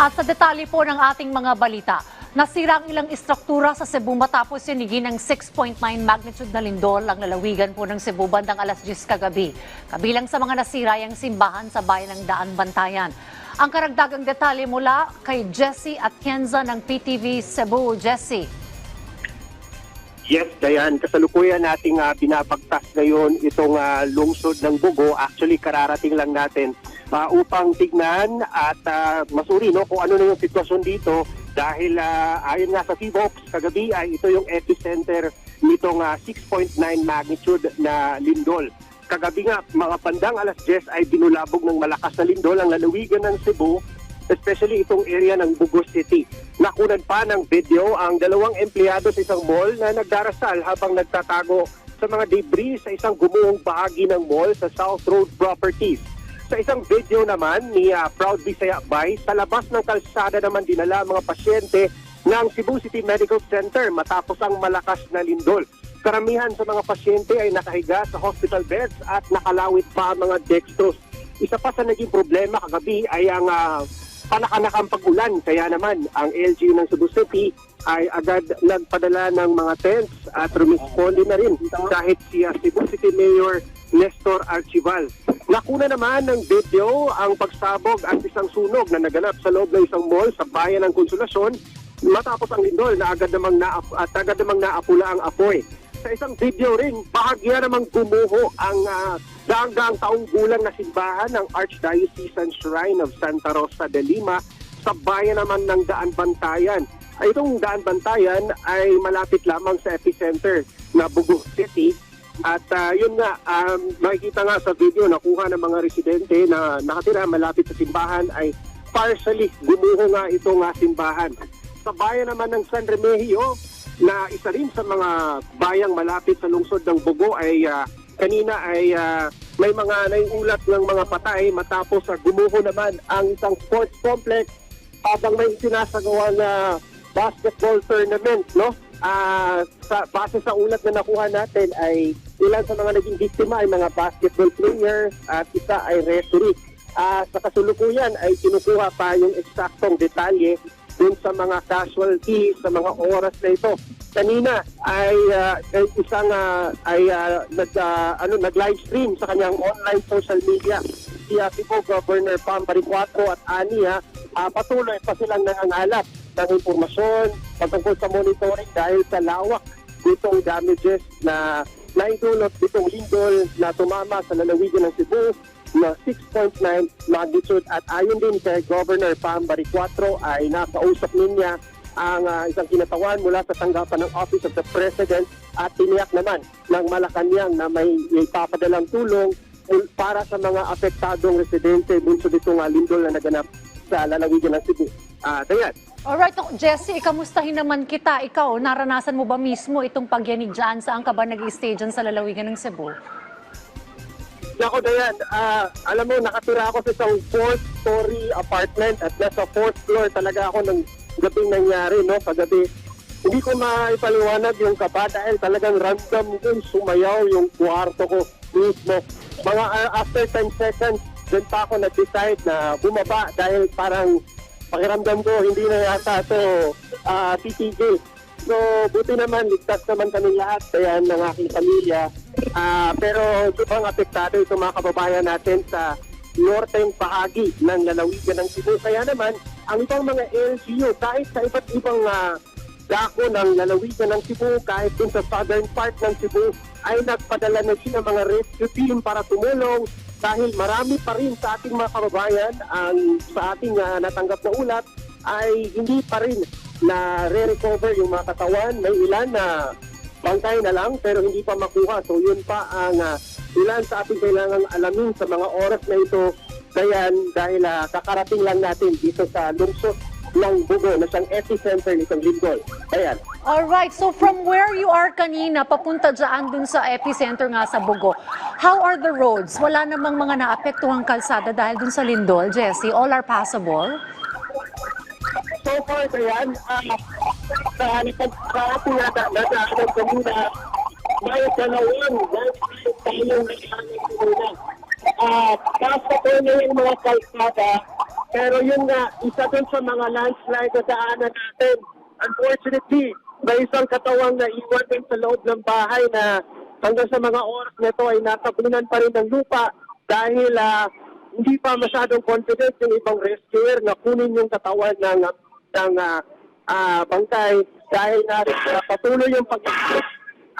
At sa detalye po ng ating mga balita, nasira ang ilang istruktura sa Cebu matapos sinigi ng 6.9 magnitude na lindol ang lalawigan po ng Cebu bandang alas 10 kagabi. Kabilang sa mga nasira yung simbahan sa bayan ng Daan Bantayan. Ang karagdagang detalye mula kay Jesse at Kenza ng PTV Cebu. Jesse. Yes, Dayan, kasalukuyan nating uh, binabagtas ngayon itong ah, lungsod ng Bugo. Actually, kararating lang natin ah, upang tignan at ah, masuri no, kung ano na yung sitwasyon dito dahil ah, ayon nga sa T-Box, kagabi ay ito yung epicenter nitong ah, 6.9 magnitude na lindol. Kagabi nga, mga pandang alas 10 ay binulabog ng malakas na lindol ang lalawigan ng Cebu especially itong area ng Bugo City. Nakunan pa ng video ang dalawang empleyado sa isang mall na nagdarasal habang nagtatago sa mga debris sa isang gumuhong bahagi ng mall sa South Road Properties. Sa isang video naman ni ah, Proud Bisaya Bay, sa labas ng kalsada naman dinala mga pasyente ng Cebu City Medical Center matapos ang malakas na lindol. Karamihan sa mga pasyente ay nakahiga sa hospital beds at nakalawit pa ang mga dextrose. Isa pa sa naging problema kagabi ay ang ah, panakanakang pag-ulan. Kaya naman, ang LGU ng Cebu City ay agad nagpadala ng mga tents at rumisponde na rin kahit si uh, Cebu City Mayor Nestor Archival. Nakuna naman ng video ang pagsabog at isang sunog na naganap sa loob ng isang mall sa bayan ng Konsolasyon matapos ang lindol na agad namang na at agad namang naapula ang apoy. Sa isang video rin, bahagya namang gumuho ang uh, taong gulang na simbahan ng Archdiocesan Shrine of Santa Rosa de Lima sa bayan naman ng Daan Bantayan. Ay, Itong Daan Bantayan ay malapit lamang sa epicenter na Bugo City. At ah, yun nga, um, makikita nga sa video, nakuha ng mga residente na nakatira malapit sa simbahan ay partially gumuho nga itong ah, simbahan. Sa bayan naman ng San Remigio, na isa rin sa mga bayang malapit sa lungsod ng Bugo ay ah, kanina ay ah, may mga naiulat ng mga patay matapos sa gumuho naman ang isang sports complex habang may sinasagawa na basketball tournament, no? Ah, sa base sa ulat na nakuha natin ay ilan sa mga naging biktima ay mga basketball players at isa ay referee. Ah, sa kasulukuyan ay kinukuha pa yung eksaktong detalye dun sa mga casualty sa mga oras na ito. Kanina ay ay isang ah, ay ah, nag ah, ano nag-live stream sa kanyang online social media si uh, Cebu Governor Pam Baricuato at Ani ha, ah, patuloy pa silang nangangalap ng impormasyon patungkol sa monitoring dahil sa lawak nitong damages na naidulot nitong lindol na tumama sa lalawigan ng Cebu na 6.9 magnitude at ayon din kay Governor Pam Baricuatro ay nakausap niya ang ah, isang kinatawan mula sa tanggapan ng Office of the President at tiniyak naman ng Malacanang na may ipapadalang tulong ul- para sa mga apektadong residente bunsod itong uh, lindol na naganap sa lalawigan ng Cebu. Ah, Dayan. Alright, Jesse, ikamustahin naman kita. Ikaw, naranasan mo ba mismo itong pagyanig dyan? Saan ka ba nag-stay sa lalawigan ng Cebu? Nako Dayan, ah, alam mo, nakatira ako sa isang fourth story apartment at nasa fourth floor talaga ako ng gabing nangyari, no, kagabi. Hindi ko maipaliwanag yung kaba dahil talagang random din sumayaw yung kwarto ko mismo. Mga ah, after 10 seconds, dun pa ako nag-decide na bumaba dahil parang pakiramdam ko hindi na yata ito ah, titigil. So, buti naman, ligtas naman kami lahat, kaya ng aking pamilya. Ah, pero sobrang apektado itong mga kababayan natin sa northern bahagi ng lalawigan ng Cebu. Kaya naman, ang ibang mga LGU, kahit sa iba't ibang ah, dako ng lalawigan ng Cebu, kahit dun sa southern part ng Cebu, ay nagpadala na sila mga rescue team para tumulong dahil marami pa rin sa ating mga kababayan ang sa ating ah, natanggap na ulat ay hindi pa rin na re-recover yung mga katawan. May ilan na bangkay na lang pero hindi pa makuha. So yun pa ang ah, ilan sa ating kailangang alamin sa mga oras na ito. Dayan dahil ah, kakarating lang natin dito sa lungsod ng Bugo na siyang epicenter nitong lindol. Ayan. Alright, so from where you are kanina, papunta dyan dun sa epicenter nga sa Bugo, how are the roads? Wala namang mga naapektuhang kalsada dahil dun sa lindol, Jesse? All are passable? So far, ayan, uh, sa halipag sa ating nadaanan kanina, may dalawang landslide tayong naghahanap kanina. Ah, taas pa po na yung mga kalsada Pero yun nga, isa dun sa mga landslide na daanan natin. Unfortunately, may isang katawang na iwan din sa loob ng bahay na hanggang sa mga oras na ito ay natabunan pa rin ng lupa dahil ah, hindi pa masyadong confident yung ibang rescuer na kunin yung katawan ng, ng ah, ah, bangkay dahil nga ah, patuloy yung pag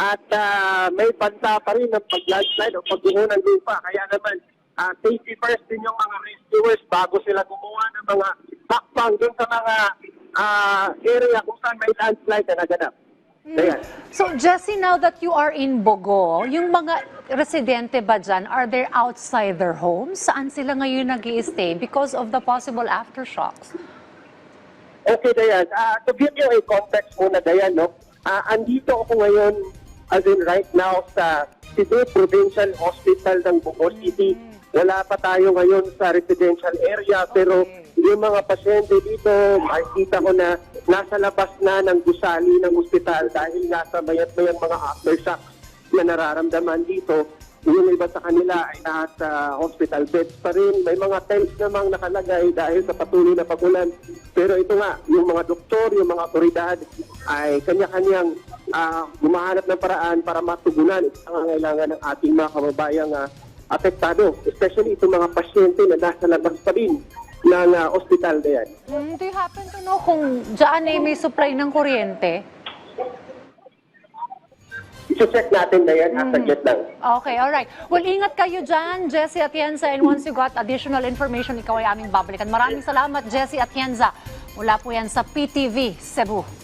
at ah, may banta pa rin ng pag-landslide o pagbuho ng lupa. Kaya naman, ah, safety first din yung mga rescuers bago sila gumawa ng mga hakbang dun sa mga ah, area kung saan may landslide na naganap. Ayan. So, Jesse, now that you are in Bogo, yung mga residente ba dyan, are they outside their homes? Saan sila ngayon nag stay because of the possible aftershocks? Okay, Dayan. Ah, to give you a context muna, Dayan, no? Ah, andito ako ngayon, as in right now, sa Cebu Provincial Hospital ng Bogo City. Wala pa tayo ngayon sa residential area, pero yung mga pasyente dito, makikita ko na nasa labas na ng gusali ng ospital dahil nasa mayat mayang mga aftershocks na nararamdaman dito. Yung iba sa kanila ay nasa hospital beds pa rin. May mga tents namang nakalagay dahil sa patuloy na pagulan. Pero ito nga, yung mga doktor, yung mga otoridad ay kanya-kanyang ah, gumahanap ng paraan para matugunan ang pangangailangan ng ating mga kababayang ah, apektado. Especially itong mga pasyente na nasa labas pa rin ng ah, ospital na yan. Hmm, do you happen to know kung dyan ay may supply ng kuryente? I-check natin na yan, mm. saglit lang. Okay, all right. Well, ingat kayo dyan, Jesse Atienza. And once you got additional information, ikaw ay aming babalikan. Maraming salamat, Jesse Atienza. Mula po yan sa PTV Cebu.